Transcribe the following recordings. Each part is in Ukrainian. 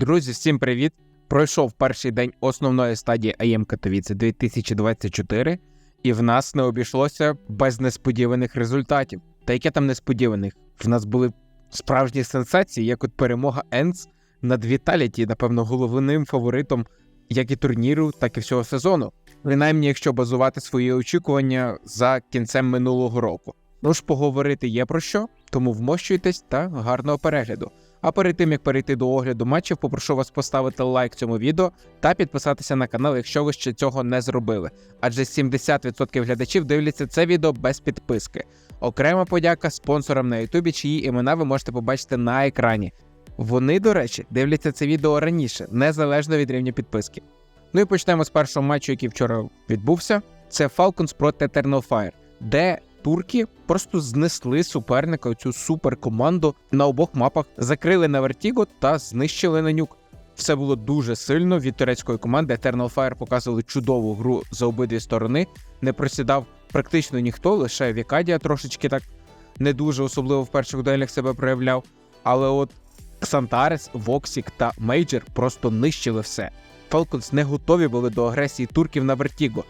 Друзі, всім привіт! Пройшов перший день основної стадії АЄМ Катовіце 2024, і в нас не обійшлося без несподіваних результатів. Та яке там несподіваних? В нас були справжні сенсації, як от перемога Енс над Віталіті, напевно, головним фаворитом як і турніру, так і всього сезону. Принаймні, якщо базувати свої очікування за кінцем минулого року. Ну ж, поговорити є про що, тому вмощуйтесь та гарного перегляду. А перед тим як перейти до огляду матчів, попрошу вас поставити лайк цьому відео та підписатися на канал, якщо ви ще цього не зробили. Адже 70% глядачів дивляться це відео без підписки. Окрема подяка спонсорам на Ютубі, чиї імена ви можете побачити на екрані. Вони, до речі, дивляться це відео раніше, незалежно від рівня підписки. Ну і почнемо з першого матчу, який вчора відбувся. Це Falcons проти Eternal Fire, де турки просто знесли суперника цю суперкоманду на обох мапах, закрили на Vertigo та знищили на нюк. Все було дуже сильно від турецької команди. Eternal Fire показували чудову гру за обидві сторони. Не просідав практично ніхто, лише Вікадія трошечки так не дуже, особливо в перших дуелях себе проявляв. Але от Ксантарес, Воксік та Мейджер просто нищили все. Falcons не готові були до агресії турків на Vertigo.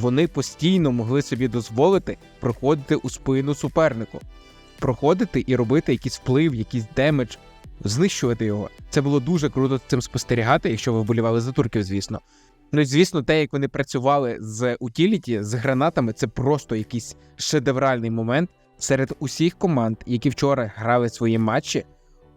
Вони постійно могли собі дозволити проходити у спину супернику, проходити і робити якийсь вплив, якийсь демедж, знищувати його. Це було дуже круто цим спостерігати, якщо ви вболівали за турків, звісно. Ну і звісно, те, як вони працювали з утіліті, з гранатами, це просто якийсь шедевральний момент. Серед усіх команд, які вчора грали свої матчі,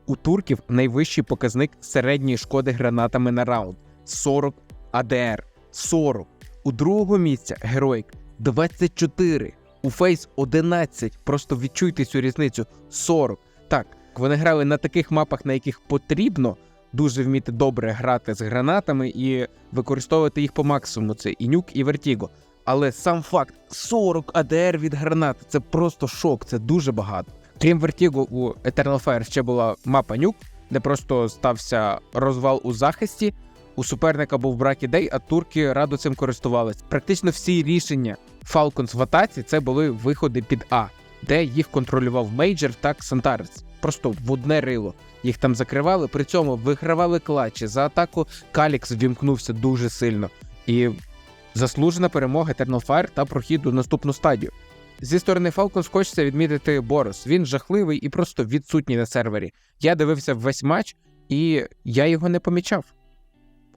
у турків найвищий показник середньої шкоди гранатами на раунд 40 АДР. 40. У другого місця Героїк 24. У Фейс 11. Просто відчуйте цю різницю 40. Так, вони грали на таких мапах, на яких потрібно дуже вміти добре грати з гранатами і використовувати їх по максимуму. Це і нюк, і вертіго. Але сам факт 40 АДР від гранат це просто шок, це дуже багато. Крім Vertigo, у Eternal Fire ще була мапа нюк, де просто стався розвал у захисті. У суперника був брак ідей, а турки радо цим користувалися. Практично всі рішення Falcons в атаці це були виходи під А, де їх контролював Мейджер та Ксантарес. Просто в одне рило. Їх там закривали, при цьому вигравали клатчі. За атаку Калікс вімкнувся дуже сильно. І заслужена перемога Eternal Fire та прохід у наступну стадію. Зі сторони Falcons хочеться відмітити Борос. Він жахливий і просто відсутній на сервері. Я дивився весь матч, і я його не помічав.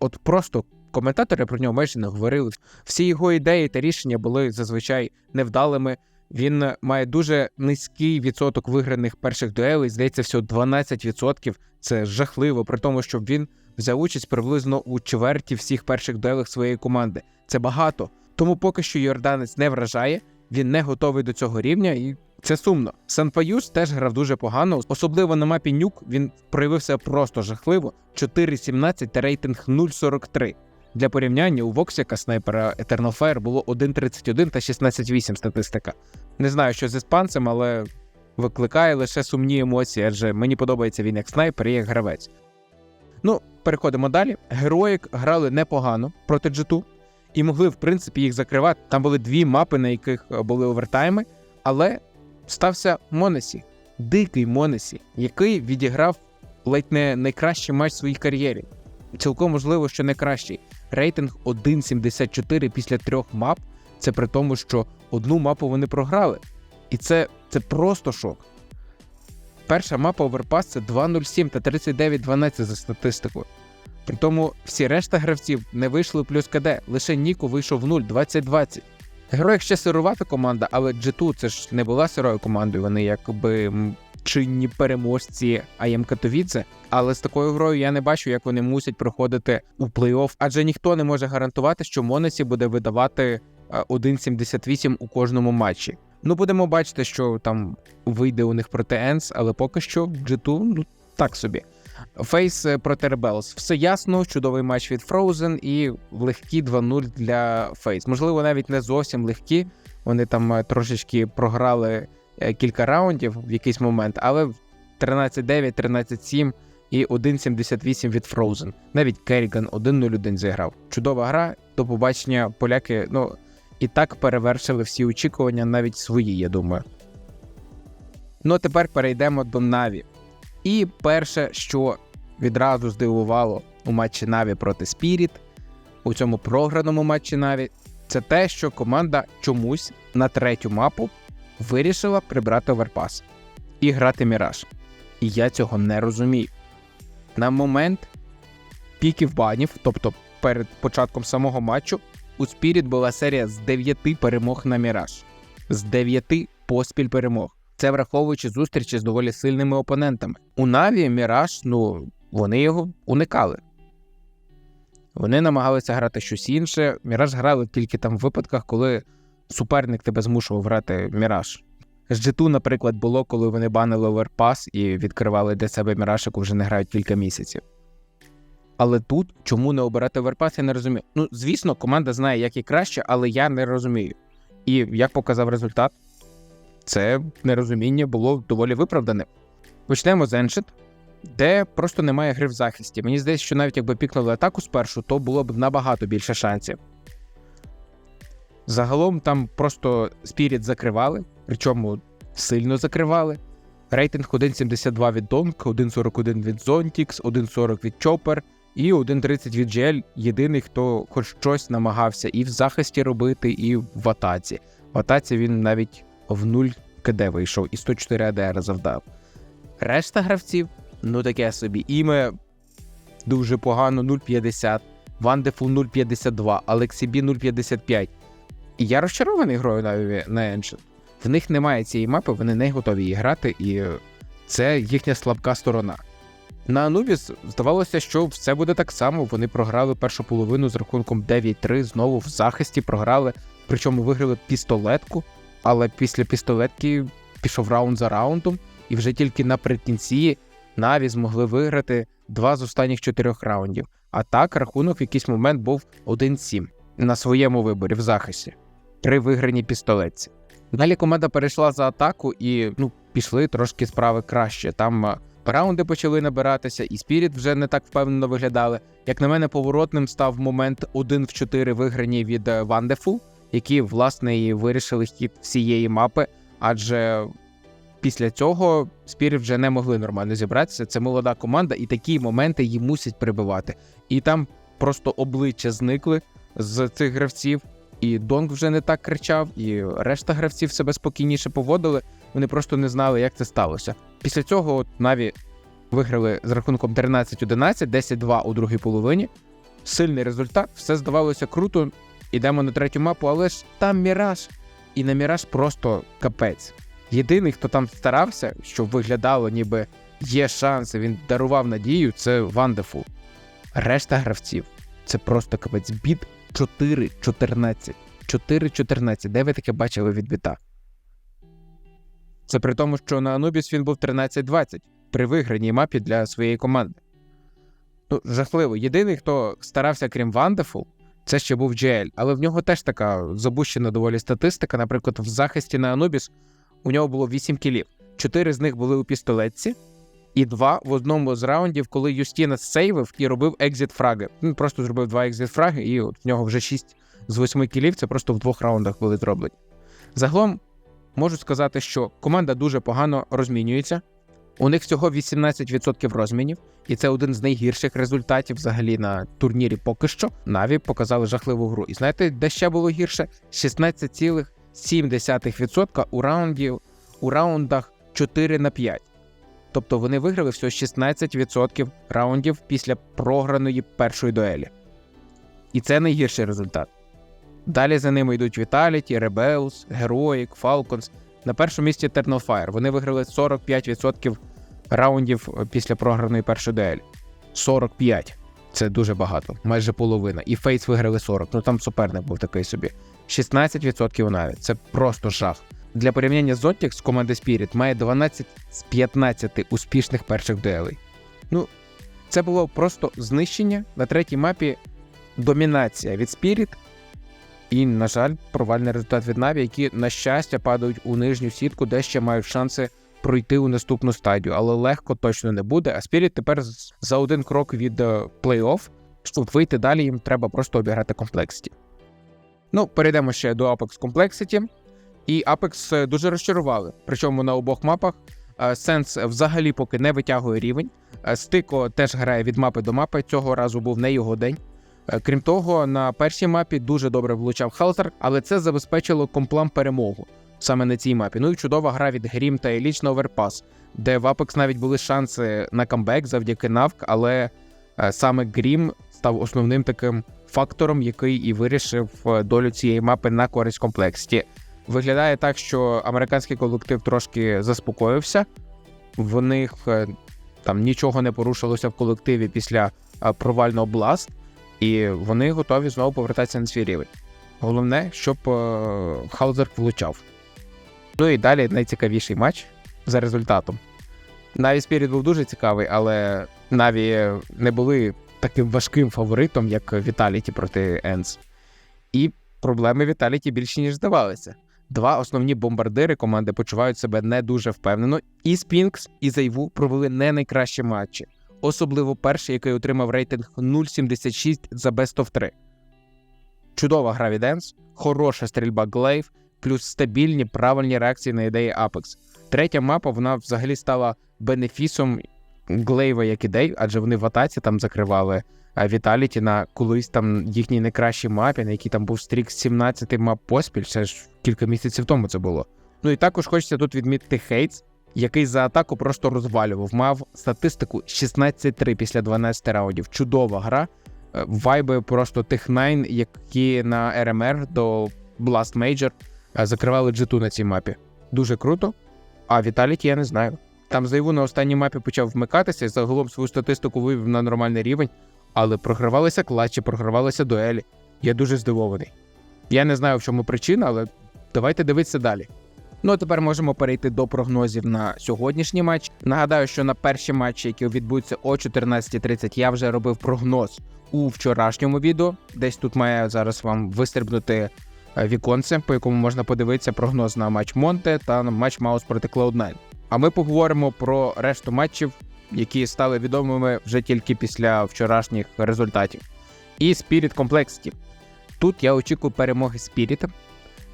От просто коментатори про нього майже не говорили. Всі його ідеї та рішення були зазвичай невдалими. Він має дуже низький відсоток виграних перших дуелей. Здається, всього 12%. Це жахливо, при тому, що він взяв участь приблизно у чверті всіх перших дуелях своєї команди. Це багато. Тому поки що Йорданець не вражає, він не готовий до цього рівня, і це сумно. Санпаюс теж грав дуже погано, особливо на мапі Нюк він проявився просто жахливо. 4.17 та рейтинг 0.43. Для порівняння у Воксіка снайпера Eternal Fire було 1.31 та 16.8 статистика. Не знаю, що з іспанцем, але викликає лише сумні емоції, адже мені подобається він як снайпер і як гравець. Ну, переходимо далі. Героїк грали непогано проти G2 і могли, в принципі, їх закривати. Там були дві мапи, на яких були овертайми, але стався Монесі, дикий Монесі, який відіграв ледь не найкращий матч в своїй кар'єрі. Цілком можливо, що найкращий. Рейтинг 1.74 після трьох мап. Це при тому, що одну мапу вони програли. І це, це просто шок. Перша мапа Оверпас це 2.07 та 39.12 за статистикою. При тому всі решта гравців не вийшли плюс КД, лише Ніко вийшов в 0 20-20. Героїк ще сирувата команда, але G2 це ж не була сирою командою, вони якби чинні переможці АЄМ Катовіце. Але з такою грою я не бачу, як вони мусять проходити у плей-офф, адже ніхто не може гарантувати, що Монесі буде видавати 1.78 у кожному матчі. Ну, будемо бачити, що там вийде у них проти Енс, але поки що G2, ну так собі. Фейс проти Rebels. Все ясно, чудовий матч від Frozen і легкі 2-0 для Фейс. Можливо, навіть не зовсім легкі. Вони там трошечки програли кілька раундів в якийсь момент, але 13-9, 13-7 і 1.78 від Frozen. Навіть Керріган 1-0-1 зіграв. Чудова гра. До побачення поляки. Ну і так перевершили всі очікування, навіть свої, я думаю. Ну а тепер перейдемо до Наві. І перше, що відразу здивувало у матчі Наві проти Spirit, у цьому програному матчі Наві, це те, що команда чомусь на третю мапу вирішила прибрати оверпас і грати Міраж. І я цього не розумію. На момент піків банів, тобто перед початком самого матчу, у Spirit була серія з 9 перемог на Міраж. З 9 поспіль перемог. Це враховуючи зустрічі з доволі сильними опонентами. У Наві Міраж, ну, вони його уникали. Вони намагалися грати щось інше. Міраж грали тільки там в випадках, коли суперник тебе змушував грати Міраж. З G2, наприклад, було, коли вони банили оверпас і відкривали для себе Міраж, яку вже не грають кілька місяців. Але тут чому не обирати оверпас, я не розумію. Ну, звісно, команда знає, як і краще, але я не розумію. І як показав результат, це нерозуміння було доволі виправдане. Почнемо з Еншит, де просто немає гри в захисті. Мені здається, що навіть якби пікнули атаку спершу, то було б набагато більше шансів. Загалом там просто Спіріт закривали, причому сильно закривали. Рейтинг 1.72 від Donk, 1.41 від Zontix, 1.40 від Chopper і 1.30 від GL. Єдиний, хто хоч щось намагався і в захисті робити, і в атаці. В атаці він навіть в 0 КД вийшов і 104 АДР завдав. Решта гравців, ну таке собі. Іме дуже погано 0.50, Вандефул 0.52, Алексібі 0.55. І я розчарований грою на, на Ancient. В них немає цієї мапи, вони не готові її грати, і це їхня слабка сторона. На Anubis здавалося, що все буде так само. Вони програли першу половину з рахунком 9-3, знову в захисті програли, причому виграли пістолетку, але після пістолетки пішов раунд за раундом, і вже тільки наприкінці Наві змогли виграти два з останніх чотирьох раундів. А так рахунок в якийсь момент був 1-7 на своєму виборі в захисті. Три виграні пістолетці. Далі команда перейшла за атаку і ну, пішли трошки справи краще. Там раунди почали набиратися, і Спіріт вже не так впевнено виглядали. Як на мене, поворотним став момент 1 в 4 виграні від е, Вандефул, які, власне, і вирішили хід всієї мапи, адже після цього Спіріт вже не могли нормально зібратися. Це молода команда, і такі моменти їм мусять прибивати. І там просто обличчя зникли з цих гравців. І Донг вже не так кричав, і решта гравців себе спокійніше поводили. Вони просто не знали, як це сталося. Після цього от Наві виграли з рахунком 13-11, 10-2 у другій половині. Сильний результат, все здавалося круто. Ідемо на третю мапу, але ж там Міраж. І на Міраж просто капець. Єдиний, хто там старався, щоб виглядало, ніби є шанси, він дарував надію, це Вандефул. Решта гравців це просто капець. Біт 4-14. 4-14. Де ви таке бачили від біта? Це при тому, що на Anubis він був 13-20 при виграній мапі для своєї команди. Ну, жахливо. Єдиний, хто старався, крім Вандефул, це ще був GL, але в нього теж така забущена доволі статистика. Наприклад, в захисті на Anubis у нього було 8 кілів. Чотири з них були у пістолетці, і два в одному з раундів, коли Юстіна сейвив і робив екзит фраги. Він просто зробив два екзит фраги, і от в нього вже 6 з 8 кілів. Це просто в двох раундах були зроблені. Загалом можу сказати, що команда дуже погано розмінюється. У них всього 18% розмінів, і це один з найгірших результатів взагалі на турнірі поки що. Наві показали жахливу гру. І знаєте, де ще було гірше? 16,7% у раундів у раундах 4 на 5. Тобто вони виграли всього 16% раундів після програної першої дуелі. І це найгірший результат. Далі за ними йдуть Vitality, Rebels, Heroic, Falcons. На першому місці Eternal Fire. Вони виграли 45% раундів після програної першої дуелі. 45. Це дуже багато, майже половина. І Фейс виграли 40. Ну там суперник був такий собі. 16% навіть. Це просто жах. Для порівняння з Zontix команда Spirit має 12 з 15 успішних перших дуелей. Ну, це було просто знищення на третій мапі домінація від Spirit. І, на жаль, провальний результат від Na'Vi, які, на щастя, падають у нижню сітку, де ще мають шанси пройти у наступну стадію. Але легко точно не буде. А Spirit тепер за один крок від плей-офф, щоб вийти далі, їм треба просто обіграти Complexity. Ну, перейдемо ще до Apex Complexity. І Apex дуже розчарували. Причому на обох мапах Е, Сенс взагалі поки не витягує рівень. Е, Стико теж грає від мапи до мапи. Цього разу був не його день. Е, Крім того, на першій мапі дуже добре влучав Халзар, але це забезпечило комплам перемогу саме на цій мапі. Ну і чудова гра від Грім та Еліч на Оверпас, де в Apex навіть були шанси на камбек завдяки навк, але е, саме Грім став основним таким фактором, який і вирішив е, долю цієї мапи на користь комплексті. Виглядає так, що американський колектив трошки заспокоївся. В них е, там нічого не порушилося в колективі після е, провального бласт, і вони готові знову повертатися на свій рівень. Головне, щоб Хаузер влучав. Ну і далі найцікавіший матч за результатом. Наві Спіріт був дуже цікавий, але Наві не були таким важким фаворитом, як Віталіті проти Енс. І проблеми Віталіті більші, ніж здавалися. Два основні бомбардири команди почувають себе не дуже впевнено. І Спінкс, і Зайву провели не найкращі матчі, особливо перший, який отримав рейтинг 0,76 за Best of 3. Чудова гра від Енс, хороша стрільба Глейв, плюс стабільні правильні реакції на ідеї Apex. Третя мапа вона взагалі стала бенефісом Глейва як ідей, адже вони в атаці там закривали Віталіті на колись там їхній найкращій мапі, на якій там був стрік з 17 мап поспіль, це ж кілька місяців тому це було. Ну і також хочеться тут відмітити Хейтс, який за атаку просто розвалював. Мав статистику 16-3 після 12 раундів. Чудова гра. Е, Вайби просто тих найн, які на РМР до Blast Major е, закривали джиту на цій мапі. Дуже круто. А Віталіті я не знаю. Там Зайву на останній мапі почав вмикатися загалом свою статистику вивів на нормальний рівень, але програвалися клатчі, програвалися дуелі. Я дуже здивований. Я не знаю, в чому причина, але давайте дивитися далі. Ну а тепер можемо перейти до прогнозів на сьогоднішній матч. Нагадаю, що на перші матчі, які відбудуться о 14.30, я вже робив прогноз у вчорашньому відео. Десь тут має зараз вам вистрибнути е, віконце, по якому можна подивитися прогноз на матч Монте та на матч Маус проти Cloud9. А ми поговоримо про решту матчів, які стали відомими вже тільки після вчорашніх результатів. І Spirit Complexity. Тут я очікую перемоги Spirit.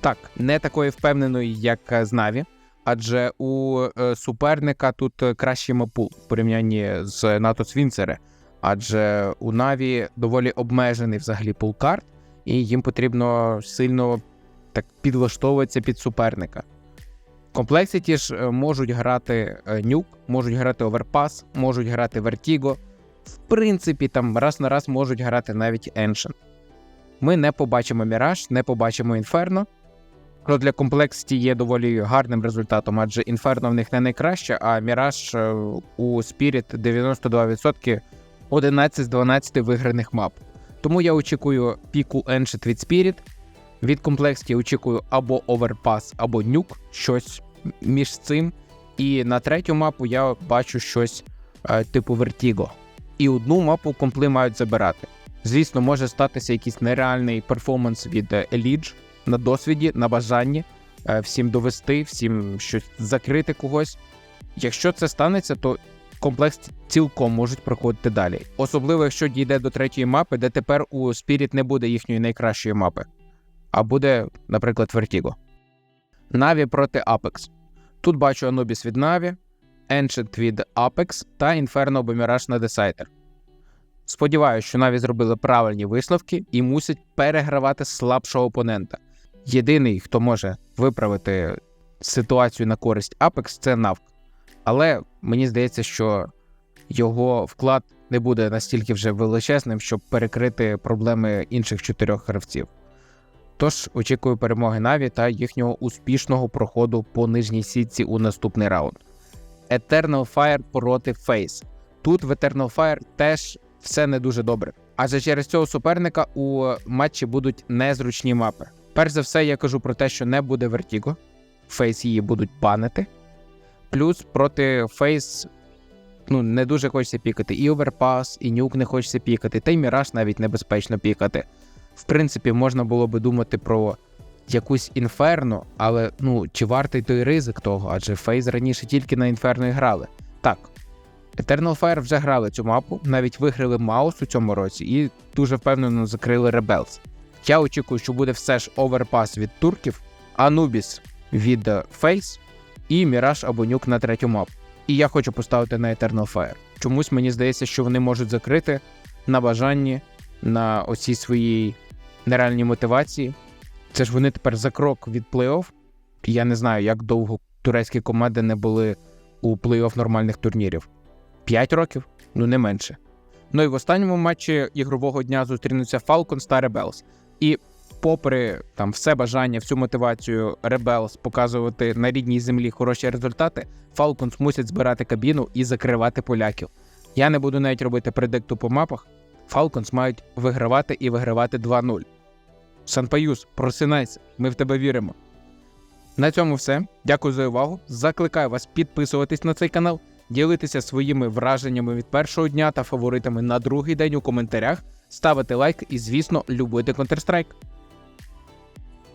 Так, не такої впевненої, як е, з Наві, адже у е, суперника тут е, кращий мапул в порівнянні з НАТО Свінцере. Адже у Наві доволі обмежений взагалі пул карт, і їм потрібно сильно так підлаштовуватися під суперника. Комплексіті ж е, можуть грати е, нюк, можуть грати оверпас, можуть грати Vertigo. В принципі, там раз на раз можуть грати навіть Ancient. Ми не побачимо Міраж, не побачимо Інферно. Що для комплексіті є доволі гарним результатом, адже Інферно в них не найкраще, а Міраж е, у Spirit 92% 11 з 12 виграних мап. Тому я очікую піку Ancient від Spirit. Від комплексті очікую або Overpass, або нюк, щось між цим. І на третю мапу я бачу щось е, типу Vertigo. І одну мапу компли мають забирати. Звісно, може статися якийсь нереальний перформанс від е, на досвіді, на бажанні, е, всім довести, всім щось закрити когось. Якщо це станеться, то комплекс цілком можуть проходити далі. Особливо, якщо дійде до третьої мапи, де тепер у Spirit не буде їхньої найкращої мапи а буде, наприклад, Vertigo. Наві проти Apex. Тут бачу Anubis від Наві, Ancient від Apex та Inferno Mirage на Decider. Сподіваюся, що Наві зробили правильні висновки і мусять перегравати слабшого опонента. Єдиний, хто може виправити ситуацію на користь Apex, це Навк. Але мені здається, що його вклад не буде настільки вже величезним, щоб перекрити проблеми інших чотирьох гравців. Тож очікую перемоги Наві та їхнього успішного проходу по нижній сітці у наступний раунд. Eternal Fire проти Face. Тут в Eternal Fire теж все не дуже добре. Адже через цього суперника у матчі будуть незручні мапи. Перш за все, я кажу про те, що не буде Vertigo. Фейс її будуть банити. Плюс проти Фейс ну, не дуже хочеться пікати. І Overpass, і Нюк не хочеться пікати, та й Міраж навіть небезпечно пікати. В принципі, можна було би думати про якусь інферно, але ну чи вартий той ризик того, адже Фейз раніше тільки на інферно і грали. Так, Eternal Fire вже грали цю мапу, навіть виграли Маус у цьому році і дуже впевнено закрили Rebels. Я очікую, що буде все ж оверпас від турків, Анубіс від Фейс, і Міраж або Нюк на третю мапу. І я хочу поставити на Eternal Fire. Чомусь мені здається, що вони можуть закрити на бажанні, на оцій своїй нереальній мотивації. Це ж вони тепер за крок від плей-офф. Я не знаю, як довго турецькі команди не були у плей-офф нормальних турнірів. 5 років? Ну не менше. Ну і в останньому матчі ігрового дня зустрінуться Falcons та Rebels. І попри там все бажання, всю мотивацію Rebels показувати на рідній землі хороші результати, Falcons мусять збирати кабіну і закривати поляків. Я не буду навіть робити предикту по мапах. Falcons мають вигравати і вигравати 2-0. Санпаюс, просинайся, ми в тебе віримо. На цьому все. Дякую за увагу. Закликаю вас підписуватись на цей канал, ділитися своїми враженнями від першого дня та фаворитами на другий день у коментарях, ставити лайк і, звісно, любити Counter-Strike.